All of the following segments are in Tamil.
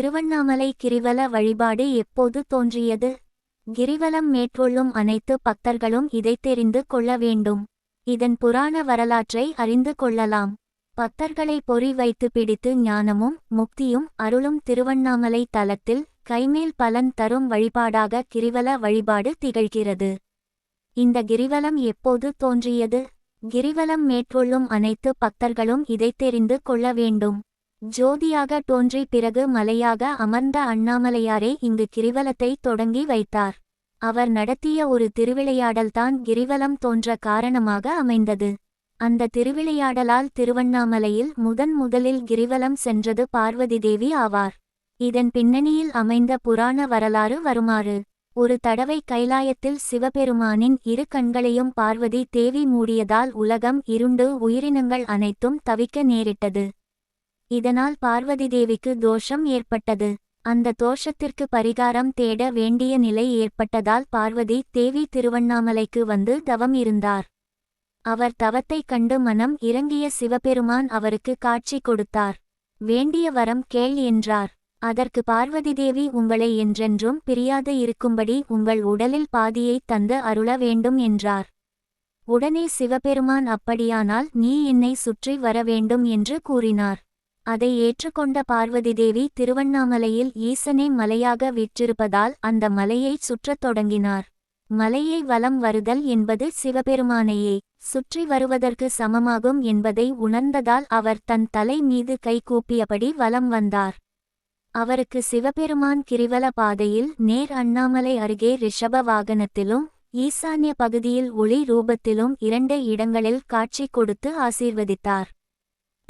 திருவண்ணாமலை கிரிவல வழிபாடு எப்போது தோன்றியது? கிரிவலம் மேற்கொள்ளும் அனைத்து பக்தர்களும் இதை தெரிந்து கொள்ள வேண்டும். இதன் புராண வரலாற்றை அறிந்து கொள்ளலாம். பக்தர்களை பொறி வைத்து பிடித்து ஞானமும் முக்தியும் அருளும் திருவண்ணாமலை தலத்தில் கைமேல் பலன் தரும் வழிபாடாக கிரிவல வழிபாடு திகழ்கிறது. இந்த கிரிவலம் எப்போது தோன்றியது? கிரிவலம் மேற்கொள்ளும் அனைத்து பக்தர்களும் இதை தெரிந்து கொள்ள வேண்டும். ஜோதியாக தோன்றி பிறகு மலையாக அமர்ந்த அண்ணாமலையாரே இங்கு கிரிவலத்தை தொடங்கி வைத்தார். அவர் நடத்திய ஒரு திருவிளையாடல்தான் கிரிவலம் தோன்ற காரணமாக அமைந்தது. அந்த திருவிளையாடலால் திருவண்ணாமலையில் முதன் முதலில் கிரிவலம் சென்றது பார்வதி தேவி ஆவார். இதன் பின்னணியில் அமைந்த புராண வரலாறு வருமாறு. ஒரு தடவை கைலாயத்தில் சிவபெருமானின் இரு கண்களையும் பார்வதி தேவி மூடியதால் உலகம் இருண்டு உயிரினங்கள் அனைத்தும் தவிக்க நேரிட்டது. இதனால் பார்வதி தேவிக்கு தோஷம் ஏற்பட்டது. அந்த தோஷத்திற்கு பரிகாரம் தேட வேண்டிய நிலை ஏற்பட்டதால் பார்வதி தேவி திருவண்ணாமலைக்கு வந்து தவம் இருந்தார். அவர் தவத்தைக் கண்டு மனம் இறங்கிய சிவபெருமான் அவருக்கு காட்சி கொடுத்தார். வேண்டிய வரம் கேள் என்றார். அதற்கு பார்வதி தேவி உங்களை என்றென்றும் பிரியாது இருக்கும்படி உங்கள் உடலில் பாதியை தந்து அருள வேண்டும் என்றார். உடனே சிவபெருமான் அப்படியானால் நீ என்னை சுற்றி வர வேண்டும் என்று கூறினார். அதை ஏற்றுக்கொண்ட பார்வதி தேவி திருவண்ணாமலையில் ஈசனே மலையாக வீற்றிருப்பதால் அந்த மலையைச் சுற்றத் தொடங்கினார். மலையை வலம் வருதல் என்பது சிவபெருமானையே சுற்றி வருவதற்கு சமமாகும் என்பதை உணர்ந்ததால் அவர் தன் தலை மீது கை கூப்பியபடி வலம் வந்தார். அவருக்கு சிவபெருமான் கிரிவல பாதையில் நேர் அண்ணாமலை அருகே ரிஷப வாகனத்திலும் ஈசான்ய பகுதியில் ஒளி ரூபத்திலும் இரண்டு இடங்களில் காட்சி கொடுத்து ஆசீர்வதித்தார்.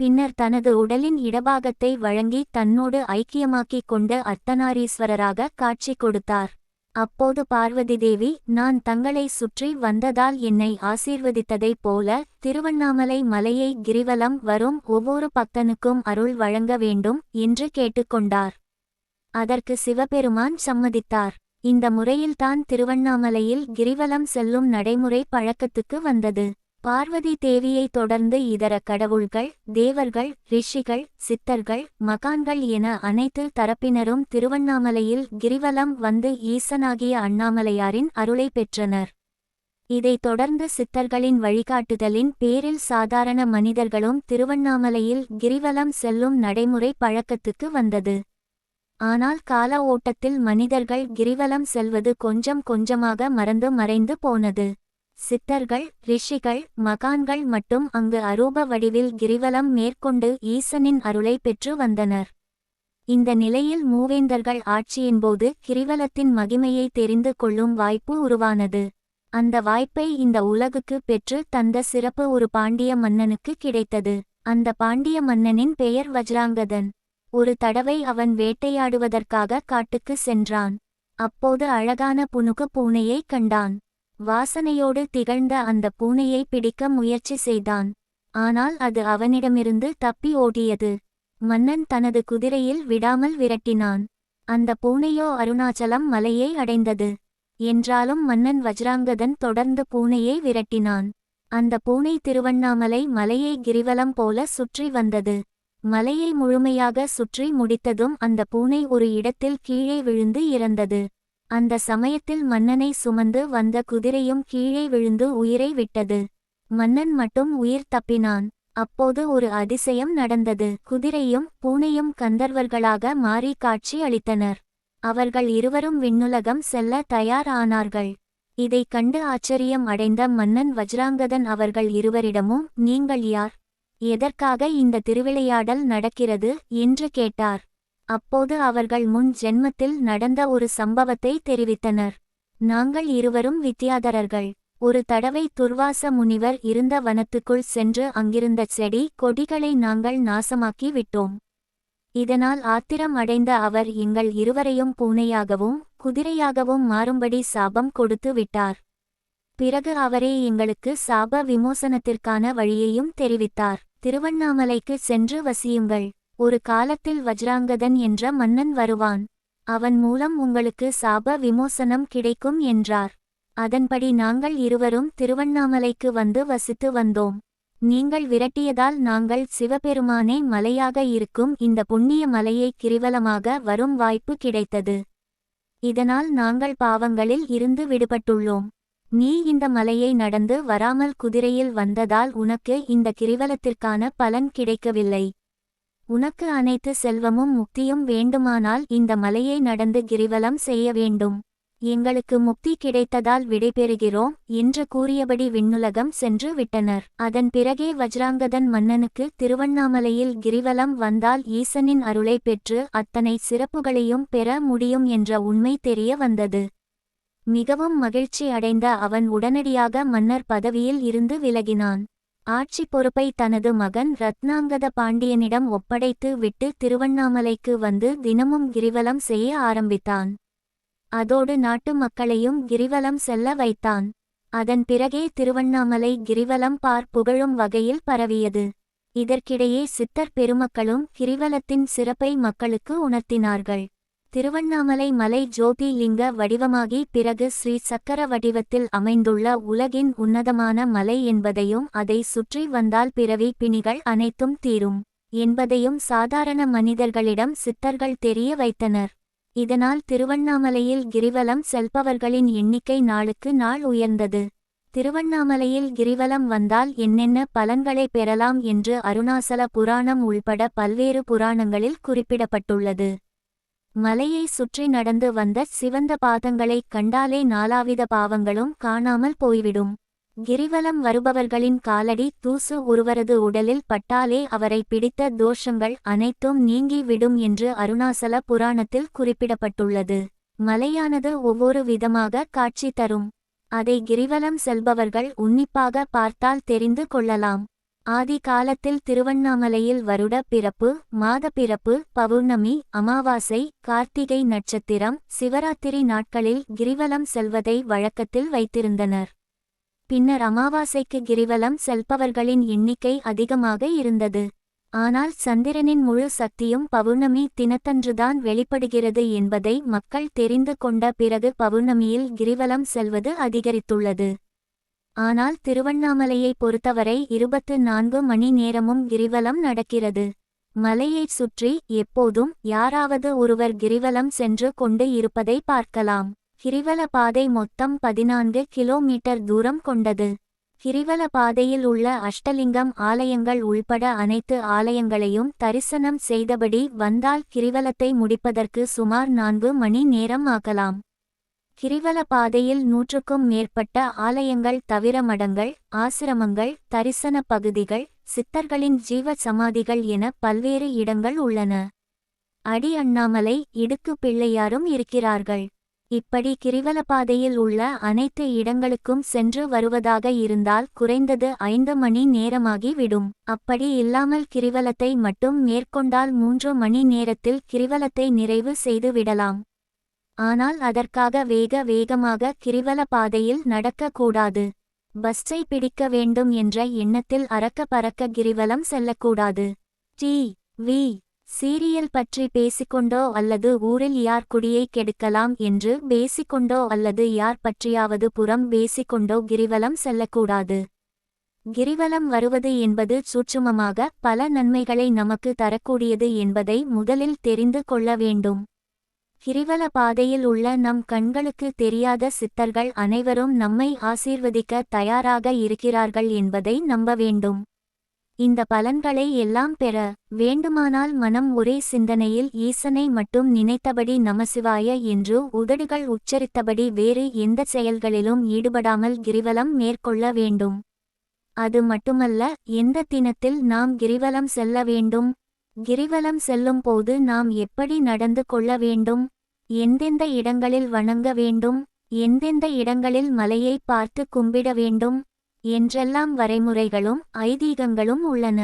பின்னர் தனது உடலின் இடபாகத்தை வழங்கி தன்னோடு ஐக்கியமாக்கிக் கொண்ட அர்த்தநாரீஸ்வரராக காட்சி கொடுத்தார். அப்போது பார்வதி தேவி நான் தங்களை சுற்றி வந்ததால் என்னை ஆசீர்வதித்ததைப் போல திருவண்ணாமலை மலையை கிரிவலம் வரும் ஒவ்வொரு பக்தனுக்கும் அருள் வழங்க வேண்டும் என்று கேட்டுக்கொண்டார் அதற்கு சிவபெருமான் சம்மதித்தார். இந்த முறையில்தான் திருவண்ணாமலையில் கிரிவலம் செல்லும் நடைமுறை பழக்கத்துக்கு வந்தது. பார்வதி தேவியை தொடர்ந்து இதர கடவுள்கள் தேவர்கள் ரிஷிகள் சித்தர்கள் மகான்கள் என அனைத்து தரப்பினரும் திருவண்ணாமலையில் கிரிவலம் வந்து ஈசனாகிய அண்ணாமலையாரின் அருளை பெற்றனர். இதைத் தொடர்ந்து சித்தர்களின் வழிகாட்டுதலின் பேரில் சாதாரண மனிதர்களும் திருவண்ணாமலையில் கிரிவலம் செல்லும் நடைமுறை பழக்கத்துக்கு வந்தது. ஆனால் கால ஓட்டத்தில் மனிதர்கள் கிரிவலம் செல்வது கொஞ்சம் கொஞ்சமாக மறந்து மறைந்து போனது. சித்தர்கள் ரிஷிகள் மகான்கள் மட்டும் அங்கு அரூப வடிவில் கிரிவலம் மேற்கொண்டு ஈசனின் அருளை பெற்று வந்தனர். இந்த நிலையில் மூவேந்தர்கள் ஆட்சியின்போது கிரிவலத்தின் மகிமையை தெரிந்து கொள்ளும் வாய்ப்பு உருவானது. அந்த வாய்ப்பை இந்த உலகுக்கு பெற்று தந்த சிறப்பு ஒரு பாண்டிய மன்னனுக்கு கிடைத்தது. அந்த பாண்டிய மன்னனின் பெயர் வஜ்ராங்கதன். ஒரு தடவை அவன் வேட்டையாடுவதற்காக காட்டுக்கு சென்றான். அப்போது அழகான புனுக்கு பூனையைக் கண்டான். வாசனையோடு திகழ்ந்த அந்த பூனையை பிடிக்க முயற்சி செய்தான். ஆனால் அது அவனிடமிருந்து தப்பி ஓடியது. மன்னன் தனது குதிரையில் விடாமல் விரட்டினான். அந்த பூனையோ அருணாச்சலம் மலையை அடைந்தது. என்றாலும் மன்னன் வஜ்ராங்கதன் தொடர்ந்து பூனையை விரட்டினான். அந்த பூனை திருவண்ணாமலை மலையை கிரிவலம் போல சுற்றி வந்தது. மலையை முழுமையாக சுற்றி முடித்ததும் அந்த பூனை ஒரு இடத்தில் கீழே விழுந்து இறந்தது. அந்த சமயத்தில் மன்னனை சுமந்து வந்த குதிரையும் கீழே விழுந்து உயிரை விட்டது. மன்னன் மட்டும் உயிர் தப்பினான். அப்போது ஒரு அதிசயம் நடந்தது. குதிரையும் பூனையும் கந்தர்வர்களாக மாறி காட்சி அளித்தனர். அவர்கள் இருவரும் விண்ணுலகம் செல்ல தயார் ஆனார்கள் இதைக் கண்டு ஆச்சரியம் அடைந்த மன்னன் வஜ்ராங்கதன் அவர்கள் இருவரிடமும் நீங்கள் யார்? எதற்காக இந்த திருவிளையாடல் நடக்கிறது? என்று கேட்டார். அப்போது அவர்கள் முன் ஜென்மத்தில் நடந்த ஒரு சம்பவத்தை தெரிவித்தனர். நாங்கள் இருவரும் வித்தியாதரர்கள். ஒரு தடவை துர்வாச முனிவர் இருந்த வனத்துக்குள் சென்று அங்கிருந்த செடி கொடிகளை நாங்கள் நாசமாக்கி விட்டோம். இதனால் ஆத்திரம் அடைந்த அவர் எங்கள் இருவரையும் பூனையாகவும் குதிரையாகவும் மாறும்படி சாபம் கொடுத்து விட்டார். பிறகு அவரே எங்களுக்கு சாப விமோசனத்திற்கான வழியையும் தெரிவித்தார். திருவண்ணாமலைக்கு சென்று வசியுங்கள். ஒரு காலத்தில் வஜ்ராங்கதன் என்ற மன்னன் வருவான். அவன் மூலம் உங்களுக்கு சாப விமோசனம் கிடைக்கும் என்றார். அதன்படி நாங்கள் இருவரும் திருவண்ணாமலைக்கு வந்து வசித்து வந்தோம். நீங்கள் விரட்டியதால் நாங்கள் சிவபெருமானே மலையாக இருக்கும் இந்த புண்ணிய மலையை கிரிவலமாக வரும் வாய்ப்பு கிடைத்தது. இதனால் நாங்கள் பாவங்களில் இருந்து விடுபட்டுள்ளோம். நீ இந்த மலையை நடந்து வராமல் குதிரையில் வந்ததால் உனக்கு இந்த கிரிவலத்திற்கான பலன் கிடைக்கவில்லை. உனக்கு அனைத்து செல்வமும் முக்தியும் வேண்டுமானால் இந்த மலையை நடந்து கிரிவலம் செய்ய வேண்டும். எங்களுக்கு முக்தி கிடைத்ததால் விடைபெறுகிறோம் என்று கூறியபடி விண்ணுலகம் சென்று விட்டனர். அதன் பிறகே வஜ்ராங்கதன் மன்னனுக்கு திருவண்ணாமலையில் கிரிவலம் வந்தால் ஈசனின் அருளை பெற்று அத்தனை சிறப்புகளையும் பெற முடியும் என்ற உண்மை தெரிய வந்தது. மிகவும் மகிழ்ச்சி அடைந்த அவன் உடனடியாக மன்னர் பதவியில் இருந்து விலகினான். ஆட்சி பொறுப்பை தனது மகன் ரத்னாங்கத பாண்டியனிடம் ஒப்படைத்து விட்டு திருவண்ணாமலைக்கு வந்து தினமும் கிரிவலம் செய்ய ஆரம்பித்தான். அதோடு நாட்டு மக்களையும் கிரிவலம் செல்ல வைத்தான். அதன் பிறகே திருவண்ணாமலை கிரிவலம் பார் புகழும் வகையில் பரவியது. இதற்கிடையே சித்தர் பெருமக்களும் கிரிவலத்தின் சிறப்பை மக்களுக்கு உணர்த்தினார்கள். திருவண்ணாமலை மலை ஜோதி லிங்க வடிவமாகி பிறகு ஸ்ரீ சக்கர வடிவத்தில் அமைந்துள்ள உலகின் உன்னதமான மலை என்பதையும் அதை சுற்றி வந்தால் பிறவி பிணிகள் அனைத்தும் தீரும் என்பதையும் சாதாரண மனிதர்களிடம் சித்தர்கள் தெரிய வைத்தனர். இதனால் திருவண்ணாமலையில் கிரிவலம் செல்பவர்களின் எண்ணிக்கை நாளுக்கு நாள் உயர்ந்தது. திருவண்ணாமலையில் கிரிவலம் வந்தால் என்னென்ன பலன்களை பெறலாம் என்று அருணாசல புராணம் உள்பட பல்வேறு புராணங்களில் குறிப்பிடப்பட்டுள்ளது. மலையை சுற்றி நடந்து வந்த சிவந்த பாதங்களைக் கண்டாலே நாலாவித பாவங்களும் காணாமல் போய்விடும். கிரிவலம் வருபவர்களின் காலடி தூசு ஒருவரது உடலில் பட்டாலே அவரை பிடித்த தோஷங்கள் அனைத்தும் நீங்கிவிடும் என்று அருணாசல புராணத்தில் குறிப்பிடப்பட்டுள்ளது. மலையானது ஒவ்வொரு விதமாக காட்சி தரும். அதை கிரிவலம் செல்பவர்கள் உன்னிப்பாக பார்த்தால் தெரிந்து கொள்ளலாம். ஆதி காலத்தில் திருவண்ணாமலையில் வருட பிறப்பு மாத பிறப்பு பௌர்ணமி அமாவாசை கார்த்திகை நட்சத்திரம் சிவராத்திரி நாட்களில் கிரிவலம் செல்வதை வழக்கத்தில் வைத்திருந்தனர். பின்னர் அமாவாசைக்கு கிரிவலம் செல்பவர்களின் எண்ணிக்கை அதிகமாக இருந்தது. ஆனால் சந்திரனின் முழு சக்தியும் பௌர்ணமி தினத்தன்றுதான் வெளிப்படுகிறது என்பதை மக்கள் தெரிந்து கொண்ட பிறகு பௌர்ணமியில் கிரிவலம் செல்வது அதிகரித்துள்ளது. ஆனால் திருவண்ணாமலையை பொறுத்தவரை இருபத்து நான்கு மணி நேரமும் கிரிவலம் நடக்கிறது. மலையைச் சுற்றி எப்போதும் யாராவது ஒருவர் கிரிவலம் சென்று கொண்டு இருப்பதை பார்க்கலாம். கிரிவல பாதை மொத்தம் பதினான்கு கிலோமீட்டர் தூரம் கொண்டது. கிரிவல பாதையில் உள்ள அஷ்டலிங்கம் ஆலயங்கள் உள்பட அனைத்து ஆலயங்களையும் தரிசனம் செய்தபடி வந்தால் கிரிவலத்தை முடிப்பதற்கு சுமார் நான்கு மணி நேரம் ஆகலாம். கிரிவல பாதையில் நூற்றுக்கும் மேற்பட்ட ஆலயங்கள் தவிர மடங்கள் ஆசிரமங்கள் தரிசன பகுதிகள் சித்தர்களின் ஜீவ சமாதிகள் என பல்வேறு இடங்கள் உள்ளன. அடி அண்ணாமலை இடுக்கு பிள்ளையாரும் இருக்கிறார்கள். இப்படி கிரிவல பாதையில் உள்ள அனைத்து இடங்களுக்கும் சென்று வருவதாக இருந்தால் குறைந்தது ஐந்து மணி நேரமாகி விடும். அப்படி இல்லாமல் கிரிவலத்தை மட்டும் மேற்கொண்டால் மூன்று மணி நேரத்தில் கிரிவலத்தை நிறைவு செய்து விடலாம். ஆனால் அதற்காக வேக வேகமாக கிரிவல பாதையில் நடக்கக்கூடாது பஸ்ஸை பிடிக்க வேண்டும் என்ற எண்ணத்தில் அறக்க பறக்க கிரிவலம் செல்லக்கூடாது. டி. வி. சீரியல் பற்றி பேசிக்கொண்டோ அல்லது ஊரில் யார் குடியை கெடுக்கலாம் என்று பேசிக்கொண்டோ அல்லது யார் பற்றியாவது புறம் பேசிக்கொண்டோ கிரிவலம் செல்லக்கூடாது. கிரிவலம் வருவது என்பது சூட்சுமமாக பல நன்மைகளை நமக்கு தரக்கூடியது என்பதை முதலில் தெரிந்து கொள்ள வேண்டும். கிரிவல பாதையில் உள்ள நம் கண்களுக்கு தெரியாத சித்தர்கள் அனைவரும் நம்மை ஆசீர்வதிக்க தயாராக இருக்கிறார்கள் என்பதை நம்ப வேண்டும். இந்த பலன்களை எல்லாம் பெற வேண்டுமானால் மனம் ஒரே சிந்தனையில் ஈசனை மட்டும் நினைத்தபடி நமசிவாய என்று உதடுகள் உச்சரித்தபடி வேறு எந்த செயல்களிலும் ஈடுபடாமல் கிரிவலம் மேற்கொள்ள வேண்டும். அது மட்டுமல்ல எந்த தினத்தில் நாம் கிரிவலம் செல்ல வேண்டும்? கிரிவலம் செல்லும் போது நாம் எப்படி நடந்து கொள்ள வேண்டும்? எந்தெந்த இடங்களில் வணங்க வேண்டும்? எந்தெந்த இடங்களில் மலையை பார்த்து கும்பிட வேண்டும்? என்றெல்லாம் வரைமுறைகளும் ஐதீகங்களும் உள்ளன.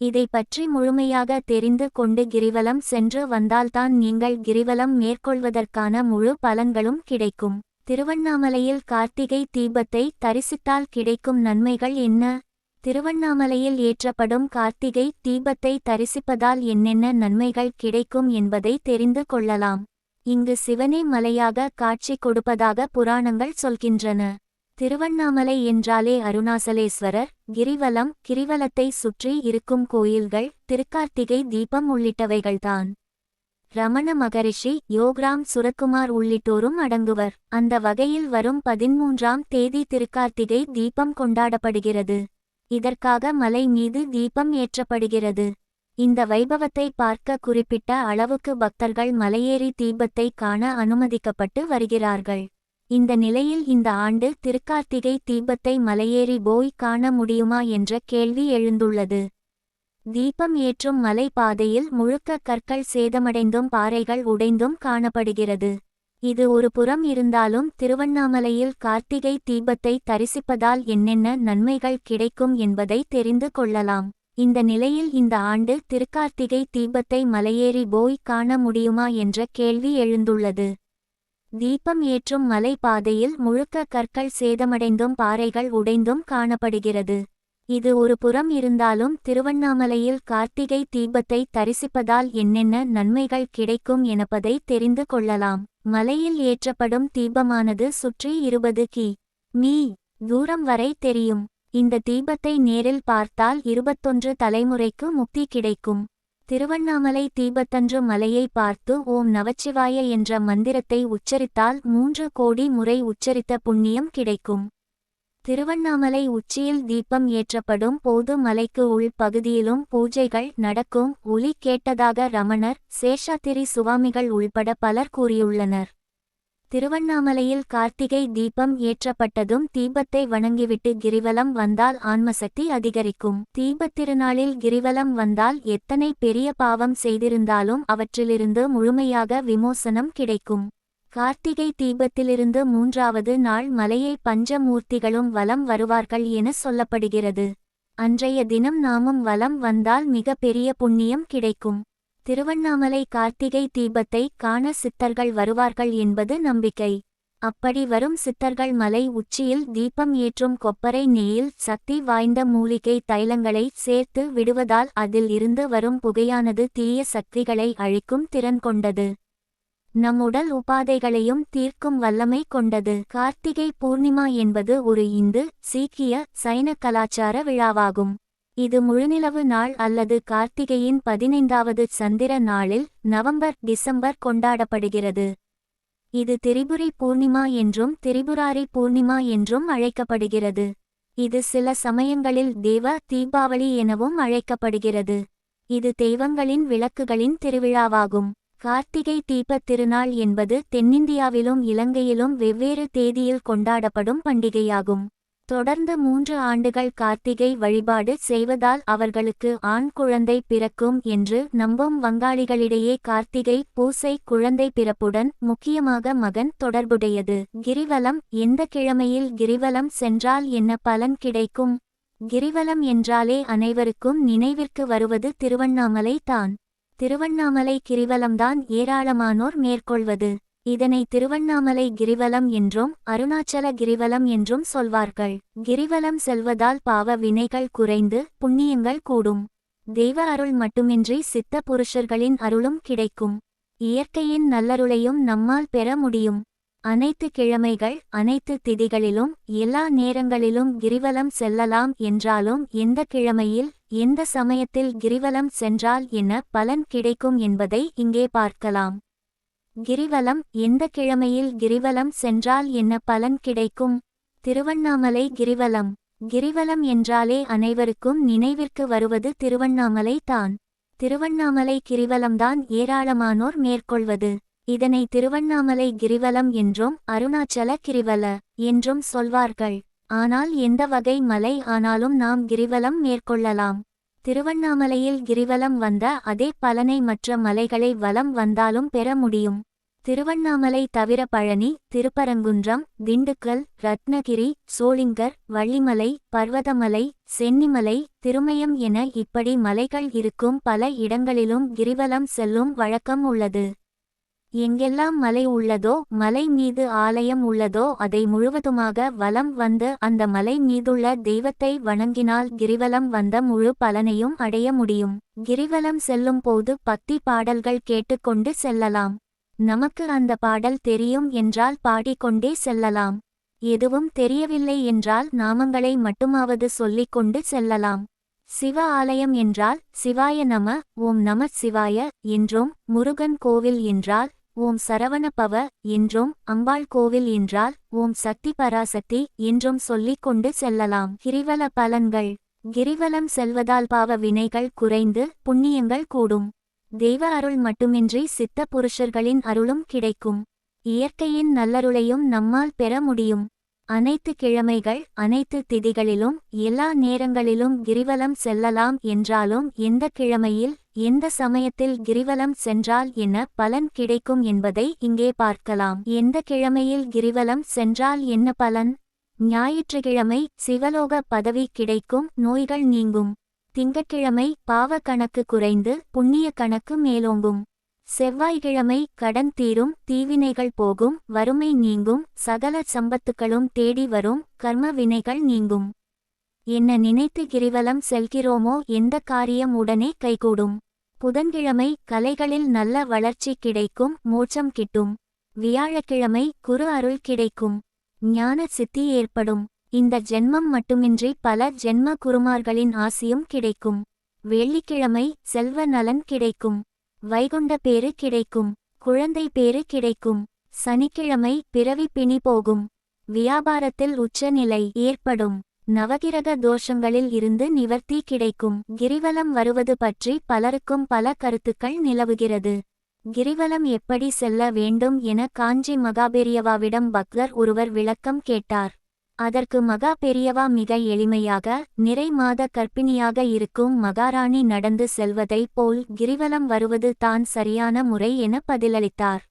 இதை பற்றி முழுமையாக தெரிந்து கொண்டு கிரிவலம் சென்று வந்தால்தான் நீங்கள் கிரிவலம் மேற்கொள்வதற்கான முழு பலன்களும் கிடைக்கும். திருவண்ணாமலையில் கார்த்திகை தீபத்தை தரிசித்தால் கிடைக்கும் நன்மைகள் என்ன? திருவண்ணாமலையில் ஏற்றப்படும் கார்த்திகை தீபத்தை தரிசிப்பதால் என்னென்ன நன்மைகள் கிடைக்கும் என்பதை தெரிந்து கொள்ளலாம். இங்கு சிவனே மலையாக காட்சி கொடுப்பதாக புராணங்கள் சொல்கின்றன. திருவண்ணாமலை என்றாலே அருணாசலேஸ்வரர் கிரிவலம் கிரிவலத்தை சுற்றி இருக்கும் கோயில்கள் திருக்கார்த்திகை தீபம் உள்ளிட்டவைகள்தான். ரமண மகரிஷி யோக்ராம் சுரக்குமார் உள்ளிட்டோரும் அடங்குவர். அந்த வகையில் வரும் பதிமூன்றாம் தேதி திருக்கார்த்திகை தீபம் கொண்டாடப்படுகிறது. இதற்காக மலை மீது தீபம் ஏற்றப்படுகிறது. இந்த வைபவத்தை பார்க்க குறிப்பிட்ட அளவுக்கு பக்தர்கள் மலையேறி தீபத்தை காண அனுமதிக்கப்பட்டு வருகிறார்கள். இந்த நிலையில் இந்த ஆண்டு திருக்கார்த்திகை தீபத்தை மலையேறி போய் காண முடியுமா என்ற கேள்வி எழுந்துள்ளது. தீபம் ஏற்றும் மலை பாதையில் முழுக்க கற்கள் சேதமடைந்தும் பாறைகள் உடைந்தும் காணப்படுகிறது. இது ஒரு புறம் இருந்தாலும் திருவண்ணாமலையில் கார்த்திகை தீபத்தை தரிசிப்பதால் என்னென்ன நன்மைகள் கிடைக்கும் என்பதை தெரிந்து கொள்ளலாம். இந்த நிலையில் இந்த ஆண்டு திருக்கார்த்திகை தீபத்தை மலையேறி போய் காண முடியுமா என்ற கேள்வி எழுந்துள்ளது. தீபம் ஏற்றும் மலை பாதையில் முழுக்க கற்கள் சேதமடைந்தும் பாறைகள் உடைந்தும் காணப்படுகிறது. இது ஒரு புறம் இருந்தாலும் திருவண்ணாமலையில் கார்த்திகை தீபத்தை தரிசிப்பதால் என்னென்ன நன்மைகள் கிடைக்கும் எனப்பதை தெரிந்து கொள்ளலாம். மலையில் ஏற்றப்படும் தீபமானது சுற்றி இருபது கி. மீ. தூரம் வரை தெரியும். இந்த தீபத்தை நேரில் பார்த்தால் இருபத்தொன்று தலைமுறைக்கு முக்தி கிடைக்கும். திருவண்ணாமலை தீபத்தன்று மலையை பார்த்து ஓம் நவச்சிவாய என்ற மந்திரத்தை உச்சரித்தால் மூன்று கோடி முறை உச்சரித்த புண்ணியம் கிடைக்கும். திருவண்ணாமலை உச்சியில் தீபம் ஏற்றப்படும் போது மலைக்கு உள் பகுதியிலும் பூஜைகள் நடக்கும் ஒலி கேட்டதாக ரமணர் சேஷாத்திரி சுவாமிகள் உள்பட பலர் கூறியுள்ளனர். திருவண்ணாமலையில் கார்த்திகை தீபம் ஏற்றப்பட்டதும் தீபத்தை வணங்கிவிட்டு கிரிவலம் வந்தால் ஆன்மசக்தி அதிகரிக்கும். தீபத்திருநாளில் கிரிவலம் வந்தால் எத்தனை பெரிய பாவம் செய்திருந்தாலும் அவற்றிலிருந்து முழுமையாக விமோசனம் கிடைக்கும். கார்த்திகை தீபத்திலிருந்து மூன்றாவது நாள் மலையை பஞ்சமூர்த்திகளும் வலம் வருவார்கள் என சொல்லப்படுகிறது. அன்றைய தினம் நாமும் வலம் வந்தால் மிக பெரிய புண்ணியம் கிடைக்கும். திருவண்ணாமலை கார்த்திகை தீபத்தை காண சித்தர்கள் வருவார்கள் என்பது நம்பிக்கை. அப்படி வரும் சித்தர்கள் மலை உச்சியில் தீபம் ஏற்றும் கொப்பரை நெய்யில் சக்தி வாய்ந்த மூலிகை தைலங்களை சேர்த்து விடுவதால் அதில் இருந்து வரும் புகையானது தீய சக்திகளை அழிக்கும் திறன் கொண்டது. நம் உடல் உபாதைகளையும் தீர்க்கும் வல்லமை கொண்டது. கார்த்திகை பூர்ணிமா என்பது ஒரு இந்து சீக்கிய சைன கலாச்சார விழாவாகும். இது முழுநிலவு நாள் அல்லது கார்த்திகையின் பதினைந்தாவது சந்திர நாளில் நவம்பர் டிசம்பர் கொண்டாடப்படுகிறது. இது திரிபுரி பூர்ணிமா என்றும் திரிபுராரி பூர்ணிமா என்றும் அழைக்கப்படுகிறது. இது சில சமயங்களில் தேவ தீபாவளி எனவும் அழைக்கப்படுகிறது. இது தெய்வங்களின் விளக்குகளின் திருவிழாவாகும். கார்த்திகை தீபத் திருநாள் என்பது தென்னிந்தியாவிலும் இலங்கையிலும் வெவ்வேறு தேதியில் கொண்டாடப்படும் பண்டிகையாகும். தொடர்ந்து மூன்று ஆண்டுகள் கார்த்திகை வழிபாடு செய்வதால் அவர்களுக்கு ஆண் குழந்தை பிறக்கும் என்று நம்பும் வங்காளிகளிடையே கார்த்திகை பூசை குழந்தை பிறப்புடன் முக்கியமாக மகன் தொடர்புடையது. கிரிவலம் எந்த கிழமையில் கிரிவலம் சென்றால் என்ன பலன் கிடைக்கும்? கிரிவலம் என்றாலே அனைவருக்கும் நினைவிற்கு வருவது திருவண்ணாமலை தான். திருவண்ணாமலை கிரிவலம்தான் ஏராளமானோர் மேற்கொள்வது. இதனை திருவண்ணாமலை கிரிவலம் என்றும் அருணாச்சல கிரிவலம் என்றும் சொல்வார்கள். கிரிவலம் செல்வதால் பாவ வினைகள் குறைந்து புண்ணியங்கள் கூடும். தெய்வ அருள் மட்டுமின்றி சித்த புருஷர்களின் அருளும் கிடைக்கும். இயற்கையின் நல்லருளையும் நம்மால் பெற முடியும். அனைத்து கிழமைகள் அனைத்து திதிகளிலும் எல்லா நேரங்களிலும் கிரிவலம் செல்லலாம் என்றாலும் எந்த கிழமையில் எந்த சமயத்தில் கிரிவலம் சென்றால் என்ன பலன் கிடைக்கும் என்பதை இங்கே பார்க்கலாம். கிரிவலம் எந்த கிழமையில் கிரிவலம் சென்றால் என்ன பலன் கிடைக்கும்? திருவண்ணாமலை கிரிவலம். கிரிவலம் என்றாலே அனைவருக்கும் நினைவிற்கு வருவது திருவண்ணாமலை தான். திருவண்ணாமலை கிரிவலம்தான் ஏராளமானோர் மேற்கொள்வது. இதனை திருவண்ணாமலை கிரிவலம் என்றும் அருணாச்சல கிரிவல என்றும் சொல்வார்கள். ஆனால் எந்த வகை மலை ஆனாலும் நாம் கிரிவலம் மேற்கொள்ளலாம். திருவண்ணாமலையில் கிரிவலம் வந்த அதே பலனை மற்ற மலைகளை வலம் வந்தாலும் பெற முடியும். திருவண்ணாமலை தவிர பழனி திருப்பரங்குன்றம் திண்டுக்கல் ரத்னகிரி சோளிங்கர் வள்ளிமலை பர்வதமலை சென்னிமலை திருமயம் என இப்படி மலைகள் இருக்கும் பல இடங்களிலும் கிரிவலம் செல்லும் வழக்கம் உள்ளது. எங்கெல்லாம் மலை உள்ளதோ மலை மீது ஆலயம் உள்ளதோ அதை முழுவதுமாக வலம் வந்து அந்த மலை மீதுள்ள தெய்வத்தை வணங்கினால் கிரிவலம் வந்த முழு பலனையும் அடைய முடியும். கிரிவலம் செல்லும் போது பக்தி பாடல்கள் கேட்டுக்கொண்டு செல்லலாம். நமக்கு அந்த பாடல் தெரியும் என்றால் பாடிக்கொண்டே செல்லலாம். எதுவும் தெரியவில்லை என்றால் நாமங்களை மட்டுமாவது சொல்லிக் கொண்டு செல்லலாம். சிவ ஆலயம் என்றால் சிவாய நம ஓம் நம சிவாய என்றும் முருகன் கோவில் என்றால் ஓம் சரவணபவ என்றும் அம்பாள் கோவில் என்றால் ஓம் சக்தி பராசக்தி என்றும் சொல்லிக் கொண்டு செல்லலாம். கிரிவல பலன்கள். கிரிவலம் செல்வதால் பாவ வினைகள் குறைந்து புண்ணியங்கள் கூடும். தெய்வ அருள் மட்டுமின்றி சித்த புருஷர்களின் அருளும் கிடைக்கும். இயற்கையின் நல்லருளையும் நம்மால் பெற முடியும். அனைத்து கிழமைகள் அனைத்து திதிகளிலும் எல்லா நேரங்களிலும் கிரிவலம் செல்லலாம் என்றாலும் எந்த கிழமையில் எந்த சமயத்தில் கிரிவலம் சென்றால் என்ன பலன் கிடைக்கும் என்பதை இங்கே பார்க்கலாம். எந்த கிழமையில் கிரிவலம் சென்றால் என்ன பலன்? ஞாயிற்றுக்கிழமை சிவலோக பதவி கிடைக்கும் நோய்கள் நீங்கும். திங்கட்கிழமை பாவ கணக்கு குறைந்து புண்ணிய கணக்கு மேலோங்கும். செவ்வாய்க்கிழமை கடன் தீரும் தீவினைகள் போகும் வறுமை நீங்கும் சகல சம்பத்துக்களும் தேடி வரும் கர்ம வினைகள் நீங்கும். என்ன நினைத்து கிரிவலம் செல்கிறோமோ எந்த காரியம் உடனே கைகூடும். புதன்கிழமை கலைகளில் நல்ல வளர்ச்சி கிடைக்கும் மோட்சம் கிட்டும். வியாழக்கிழமை குரு அருள் கிடைக்கும். ஞான சித்தி ஏற்படும். இந்த ஜென்மம் மட்டுமின்றி பல ஜென்ம குருமார்களின் ஆசியும் கிடைக்கும். வெள்ளிக்கிழமை செல்வ நலன் கிடைக்கும். வைகுண்ட பேறு கிடைக்கும். குழந்தை பேறு கிடைக்கும். சனிக்கிழமை பிறவி பிணி போகும். வியாபாரத்தில் உச்சநிலை ஏற்படும். நவகிரக தோஷங்களில் இருந்து நிவர்த்தி கிடைக்கும். கிரிவலம் வருவது பற்றி பலருக்கும் பல கருத்துக்கள் நிலவுகிறது. கிரிவலம் எப்படி செல்ல வேண்டும் என காஞ்சி மகாபெரியவாவிடம் பக்தர் ஒருவர் விளக்கம் கேட்டார். அதற்கு மகா பெரியவா மிக எளிமையாக நிறை மாத கர்ப்பிணியாக இருக்கும் மகாராணி நடந்து செல்வதைப் போல் கிரிவலம் வருவது தான் சரியான முறை என பதிலளித்தார்.